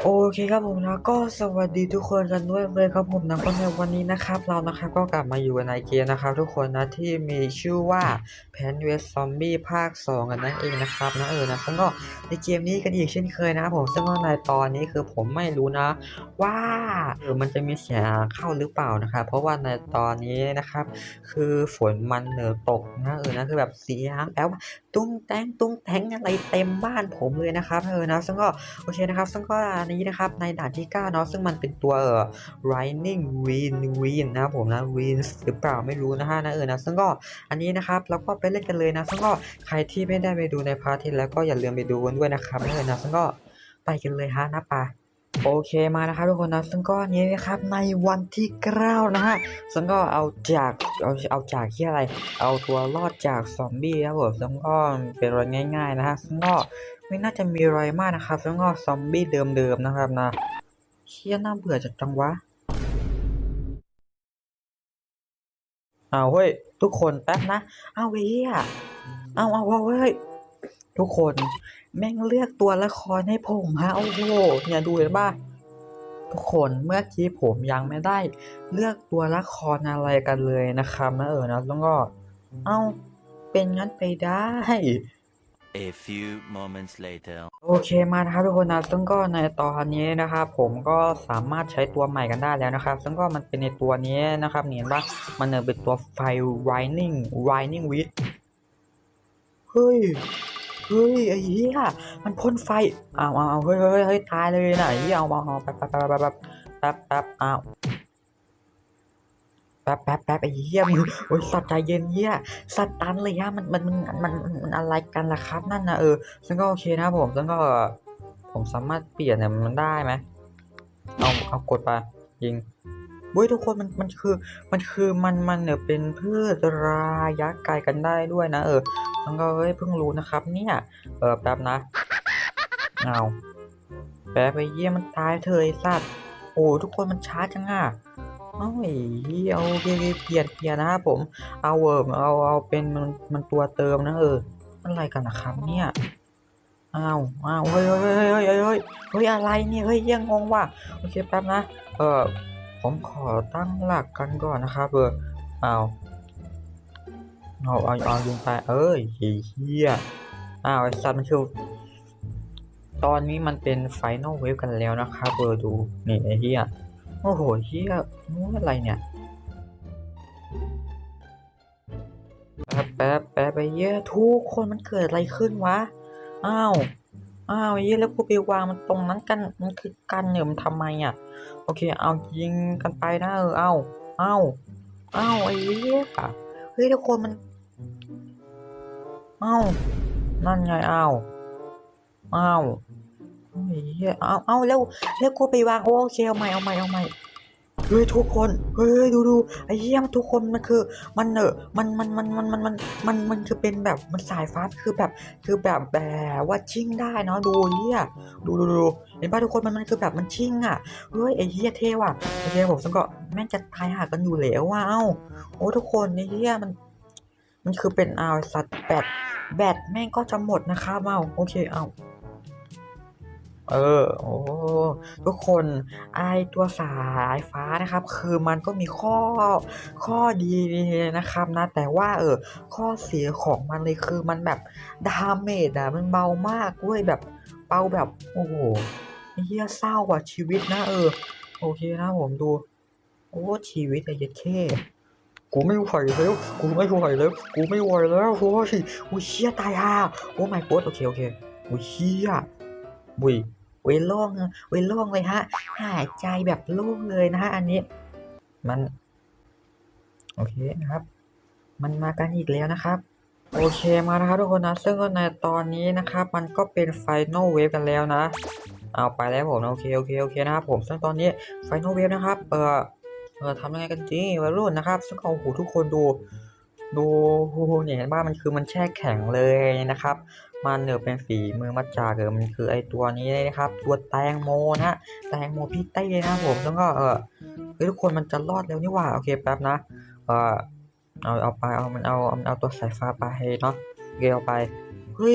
โอเคครับผมแล้วก็สวัสดีทุกคนกันด้วยเลยครับผมนะก็ในวันนี้นะครับ เรานะครับก็กลับมาอยู่ในเกมนะครับทุกคนนะที่มีชื่อว่า p a n w e s Zombie ภาค 2 กันนั่นเองนะครับนะเออนะซึ่งก็ในเกมนี้กันอีกเช่นเคยนะครับผมซึ่งในตอนนี้คือผมไม่รู้นะ ว่าเออมันจะมีเสียงเข้าหรือเปล่านะครับเพราะว่าในตอนนี้นะครับ คือฝนมันเหนือตกนะเออนะคือแบบเสียงแล้วตุ้งแตงตุ้งแตงอะไรเต็มบ้านผมเลยนะครับเออนะซึ่งก็โอเคนะครับซึ่งก็อันนี้นะครับ ในด่านที่9เนาะซึ่งมันเป็นตัวเอ่อ Lightning win win นะครับผมนะ win หรือเปล่าไม่รู้นะฮะนะเออนะซึ่งก็อันนี้นะครับเราก็ไปเล่นกันเลยนะซึ่งก็ใครที่ไม่ได้ไปดูในพาร์ทที่แล้วก็อย่าลืมไปดูกันด้วยนะครับนะเออนะซึ่งก็ไปกันเลยฮะนะปะ โอเคมานะครับทุกคนนะซึ่งก็อันนี้นะครับในวันที่9นะฮะซึ่งก็เอาจากเอาเอาจากที่อะไร เอาตัวรอดจากซอมบี้ครับผมซึ่งก็เป็นอะไรง่าย ๆนะฮะซึ่งก็ไม่น่าจะมีอะไรมากนะครับแล้วก็ซอมบี้เดิมๆนะครับนะเชี่ยน่าเบื่อจัดจังวะอ้าวเฮ้ยทุกคนแป๊บนะอ้าวเฮียเอาเอาเอาเฮ้ย ทุกคนแม่งเลือกตัวละครให้ผมฮะโอ้โหเนี่ยดูเห็นป่ะทุกคนเมื่อกี้ผมยังไม่ได้ เลือกตัวละครอะไรกันเลยนะครับนะเออนะแล้วก็เอ้าเป็นงั้นไปได้ A few moments later. โอเคมานะครับทุกคนนะซึ่งก็ในตอนนี้นะครับผมก็สามารถใช้ตัวใหม่กันได้แล้วนะครับ ซึ่งก็มันเป็นในตัวนี้นะครับเห็นปะมันเนยเป็นตัวไฟ Lightning Lightning w i t เฮ้ยเฮ้ยไอ้เหี้ยมันพ่นไฟเอาเอาเอาเฮ้ยเฮ้ยเฮ้ยตายเลยนะไอ้เหี้ยเอาเอาเอาแป๊บแป๊บแป๊บแป๊บแป๊บแป๊บเอาแป๊บแป๊บแป๊บไอ้เหี้ยมึงโอ้ยสัตว์ใจเย็นเหี้ยสัตว์ตันเลยฮะมันมันมันมันมันอะไรกันล่ะครับนั่นนะเออซึ่งก็โอเคนะผมซึ่งก็ผมสามารถเปลี่ยนเนี่ยมันได้ไหมเอาเอากดไปยิงเว้ยทุกคนมันมันคือมันคือมันมันเนี่ยเป็นพืชระยะไกลกันได้ด้วยนะเออ ซึ่งก็เฮ้ยเพิ่งรู้นะครับเนี่ยเออแป๊บนะเอาแป๊บไปเยี่ยมันตายเถอะไอ้สัตว์โอ้ทุกคนมันช้าจังอะเอ้ยเอาเคโอเคเปลี่ยนเปลี่ยนนะครับผมเอาเออเอาเอาเป็นมันมันตัวเติมนะเอออะไรกันนะครับเนี่ยอ้าวอ้าวเฮ้ยเฮ้ยเฮ้ยเฮ้ยเฮ้ยเฮ้ยเฮ้ยอะไรเนี่ยเฮ้ยยังงงว่ะโอเคแป๊บนะเออผมขอตั้งหลักกันก่อนนะครับเอออ้าว เอาเอาเอายิงไปเอ้ยเฮียอ้าวไอ้สัตว์มันคือตอนนี้มันเป็นไฟนอลเวฟกันแล้วนะครับเออดูนี่ไอ้เฮียโอ้โหเฮียมูอะไรเนี่ยแป๊บแป๊บแป๊บไปเหี้ยทุกคนมันเกิดอะไรขึ้นวะอ้าวอ้าวเหี้ยแล้วกูไปวางมันตรงนั้นกันมันคือกันเนี่ยมันทำไมอะโอเค เอายิงกันไปนะเออเอาเอาเอาไอ้เหี้ยเฮ้ยทุกคนมัน เอานั่นไงเอาเอาไอ้เหี้ยเอาเอาแล้วแล้วกูไปวางโอเคเอาใหม่เอาใหม่เอาใหม่เฮ้ยทุกคนเฮ้ยดูดูไอ้เหี้ยมทุกคนมันคือ มันเนอะมันมันมันมันมันมันมันมันคือเป็นแบบมันสายฟ้าคือแบบคือแบบแบบว่าชิ่งได้เนาะดูเฮียดูดูดูเห็นป่ะทุกคนมันมันคือแบบมันชิ่งอะเฮ้ยไอ้เฮียเท่ว่ะโอเคผมสังก็แม่งจะตายหากันอยู่แล้วว่ะเอ้าโอ้ทุกคนไอ้เฮียมัน มันคือเป็นเอาสัตว์แบตแบตแม่งก็จะหมดนะครับเอาโอเคเอาเออโอ้ทุกคนไอตัวสายฟ้านะครับ คือมันก็มีข้อข้อดีนะครับนะ แต่ว่าเออข้อเสียของมันเลยคือมันแบบดาเมจอะมันเบามากเว้ยแบบเบาแบบโอ้โหเฮียเศร้ากว่ะชีวิตนะเออ โอเคนะผมดู โอ้ชีวิตไอ้เยัดเข้ กูไม่ไหวแล้วกูไม่ไหวแล้วกูไม่ไหวแล้วโอ้ยโอ้ยเชี่ยตายห่าโอ้ my god โอเคโอเคโอ้ยเชี่ยบุยเวล่อะเวล่งเลยฮะ หายใจแบบโล่งเลยนะฮะอันนี้ มัน โอเคนะครับ มันมากันอีกแล้วนะครับ โอเคมานะครับทุกคนนะ ซึ่งในตอนนี้นะครับ มันก็เป็นไฟนอลเวฟกันแล้วนะ เอาไปแล้วผมนะโอเคโอเคโอเคนะครับผมซึ่งตอนนี้ไฟนอลเวฟนะครับ เออ ออทำยังไงกันจีวัยรุ่นนะครับซึ่งเอาหูทุกคนดู ดูโอ้โหเนี่ยเห็นมันคือมันแช่แข็งเลยนะครับ มันเนอเป็นฝีมือมาจจาเออมันคือไอตัวนี้เลยนะครับ ตัวแตงโมนะแตงโมพี่เต้นะผมแล้วก็เออเฮ้ยทุกคนมันจะรอดแล้วนี่หว่าโอเคแป๊บนะเออเอาเอาไปเอามันเอาเอาเอาตัวสายฟ้าไปเนาะเกเอาไปเฮ้ย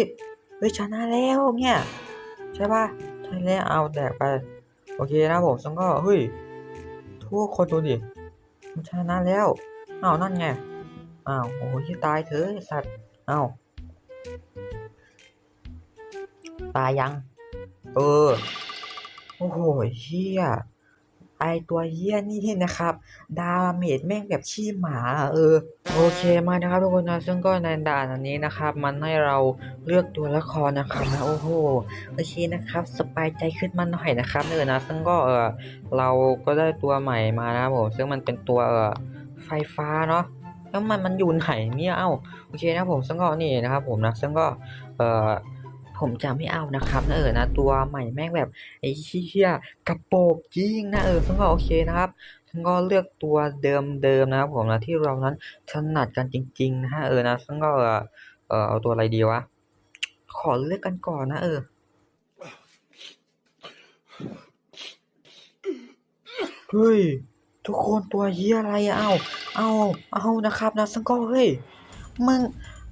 เฮ้ยชนะแล้วเนี่ยใช่ป่ะใช่แล้วเอาแตกไปโอเคนะผมซึ่งก็เฮ้ย ทุกคนดูดิมันชนะแล้วอ้าวนั่นไงอ้าวโอ้ยตายเถอะสัตว์อ้าวตายยัง เออ โอ้โหเฮีย ไอตัวเฮียนี่นะครับ ดาเมจแม่งแบบขี้หมาเออโอเคมานะครับทุกคนนะซึ่งก็ในด่านอันนี้นะครับ มันให้เราเลือกตัวละครนะครับนะโอ้โหโอเคนะครับสบายใจขึ้นมาหน่อยนะครับเออนะซึ่งก็เออเราก็ได้ตัวใหม่มานะครับผมซึ่งมันเป็นตัวเออไฟฟ้าเนาะแล้วมันมันอยู่ไหนเนี่ยเอ้าโอเคนะผมซึ่งก็นี่นะครับผมนะซึ่งก็เออ ผมจะไม่เอานะครับนะเออนะตัวใหม่แม่งแบบไอ้เหี้ยกระโปงจริงนะเออซึ่งก็โอเคนะครับซึ่งก็เลือกตัวเดิมๆนะครับผมนะที่เรานั้นถนัดกันจริงๆนะฮะเออนะซึ่งก็เออเอเอาตัวอะไรดีวะขอเลือกกันก่อนนะ เออเฮ้ยทุกคนตัวเฮียอะไรอะเอาเอาเอานะครับนะซึ่งก็เฮ้ยมึง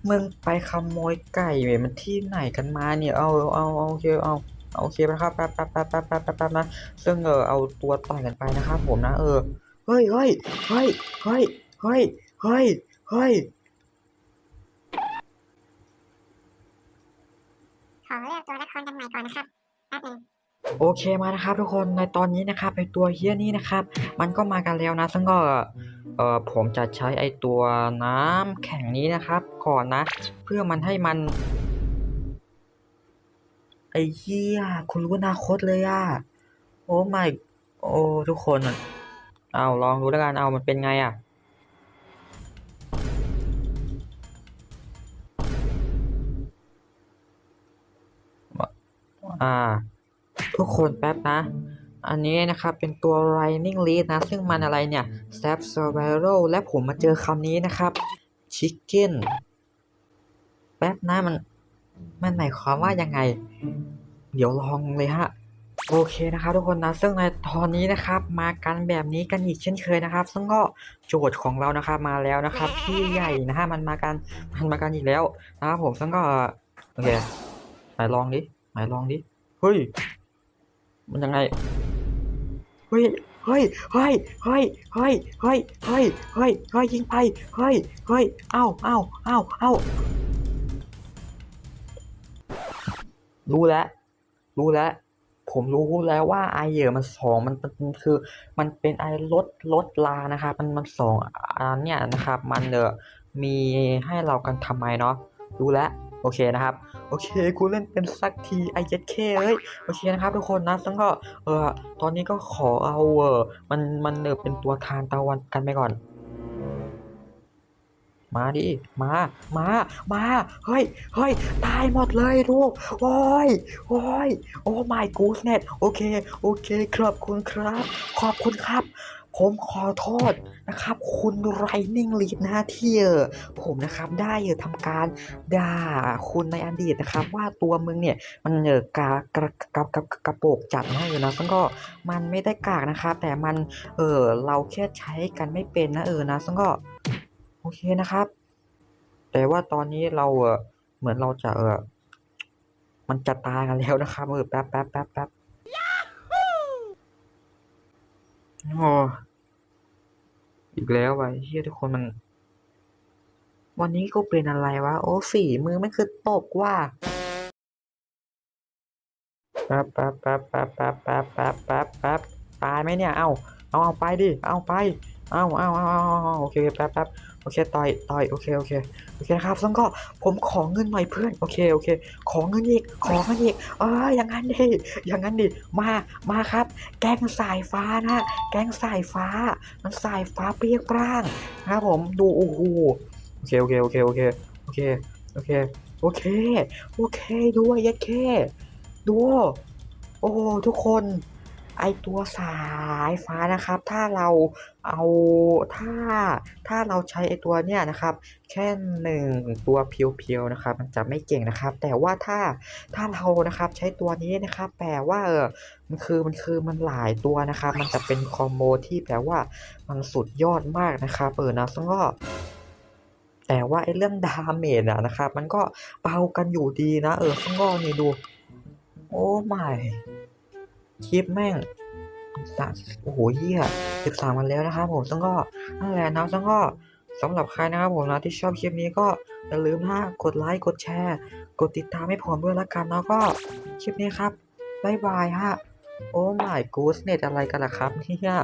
มึงไปขโมยไก่เว้ยมันที่ไหนกันมาเนี่ย เอาเอาเอาโอเคเอาเอาโอเคนะครับแป๊บแป๊บแป๊บแป๊บแป๊บแป๊บแป๊บนะ ซึ่งเออเอาตัวต่อยกันไปนะครับผมนะ เออ เฮ้ยเฮ้ยเฮ้ยเฮ้ยเฮ้ยเฮ้ยเฮ้ยขอเลือกตัวละครกันใหม่ก่อนนะครับแป๊บหนึงโอเคมานะครับทุกคนในตอนนี้นะครับไอตัวเฮี้ยนี้นะครับ มันก็มากันแล้วนะซึ่งก็ เอ่อผมจะใช้ไอตัวน้ำแข็งนี้นะครับ ก่อนนะ เพื่อมันให้มันไอเหี้ยคุณรู้อนาคตเลยอะโอ้ไม่โอ้ทุกคนอะเอาลองดูแล้วกันเอามันเป็นไงอะอ่า ทุกคนแป๊บนะ อันนี้นะครับเป็นตัว Lightning Lead นะ ซึ่งมันอะไรเนี่ย Step Survival และผมมาเจอคำนี้นะครับ Chicken แป๊บนะมัน มันหมายความว่ายังไง เดี๋ยวลองเลยฮะ โอเคนะครับทุกคนนะ ซึ่งในตอนนี้นะครับ มากันแบบนี้กันอีกเช่นเคยนะครับ ซึ่งก็โจทย์ของเรานะครับมาแล้วนะครับ พี่ใหญ่นะฮะมันมากันมันมากันอีกแล้วนะครับผมซึ่งก็โอเคไหนลองดิไหนลองดิเฮ้ยมันยังไงเฮ้ยเฮ้ยเฮ้ยเฮ้ยเฮ้ยเฮ้ยเฮ้ยเฮ้ยเฮ้ยยิงไปเฮ้ยเฮ้ยเอ้าเอ้าเอ้าเอ้ารู้แล้วรู้แล้วผมรู้แล้วว่าไอเหยื่อมันสองมันคือมันเป็นไอลดลดลานะครับมันมันสองอันเนี่ยนะครับ มันเออมีให้เรากันทำไมเนาะรู้แล้วโอเคนะครับ เคกูเล่นเป็นสักทีไอเจ็ดเคเอ้ยโอเคนะครับทุกคนนะซึ่งก็เออตอนนี้ก็ขอเอาเออมันมันเออเป็นตัวทานตะวันกันไปก่อนมาดิ มา มา มา เฮ้ย เฮ้ย ตายหมดเลยลูก โอ้ย โอ้ย โอ้ my goodness โอเค โอเค ขอบคุณครับ ขอบคุณครับ ผมขอโทษนะครับ คุณ Lightning Lead นะที่เออผมนะครับได้เออทำการด่าคุณในอดีตนะครับ ว่าตัวมึงเนี่ยมันเออกากระกระกระกระโปกจัดนะเออนะซึ่งก็มันไม่ได้กากนะครับแต่มันเออเราแค่ใช้กันไม่เป็นนะเออนะซึ่งก็โอเคนะครับ แต่ว่าตอนนี้เราเออเหมือนเราจะเออมันจะตายกันแล้วนะครับเออแป๊บแป๊บแป๊บแป๊บโอีกแล้ววะเฮียทุกคนมัน วันนี้ก็เป็นอะไรวะ โอ้สีมือไม่คือตกว่าปั๊บปั๊บปั๊บปั๊บปั๊บปั๊บปั๊บป๊บแป๊บตายไหมเนี่ย เอาเอาเอาไปดิ เอาไป อ้าเอาเอาเอาเอาโอเคโอเคแป๊บแป๊บโอเคต่อยต่อยโอเคโอเคโอเคนะครับซึ่งก็ผมขอเงินหน่อยเพื่อนโอเคโอเค ขอเงินอีกขอเงินอีกเอออย่างนั้นดิอย่างนั้นดิมามาครับ แกงสายฟ้านะแกงสายฟ้า มันสายฟ้าเปรี้ยงปร้างนะครับผมดูโอ้โหโอเคโอเคโอเคโอเคโอเคโอเคโอเคโอเคด้วยยัดแค่ดูโอ้ทุกคน ไอตัวสายฟ้านะครับ ถ้าเราเอาถ้าถ้าเราใช้ไอตัวเนี้ยนะครับ แค่หนึ่งตัวเพียวๆนะครับ มันจะไม่เก่งนะครับ แต่ว่าถ้าถ้าเรานะครับใช้ตัวนี้นะครับ แปลว่าเออมันคือมันคือมันหลายตัวนะครับ มันจะเป็นคอมโบที่แปลว่ามันสุดยอดมากนะครับเออนะซึ่งก็แต่ว่าไอ้เรื่องดาเมจอะนะครับ มันก็เบากันอยู่ดีนะ เออซึ่งก็นี่ดู โอ้ไม่ คลิปแม่งสามโอ้โหเยี่ยสิบสามวันแล้วนะครับผมซึ่งก็นั่นแหละนะซึ่งก็สำหรับใครนะครับผมนะที่ชอบคลิปนี้ก็อย่าลืมนะกดไลค์กดแชร์ กดติดตามให้ผมด้วยละกันเนาะก็คลิปนี้ครับบายบายฮะโอ้ my goodness อะไรกันล่ะครับเนี่ย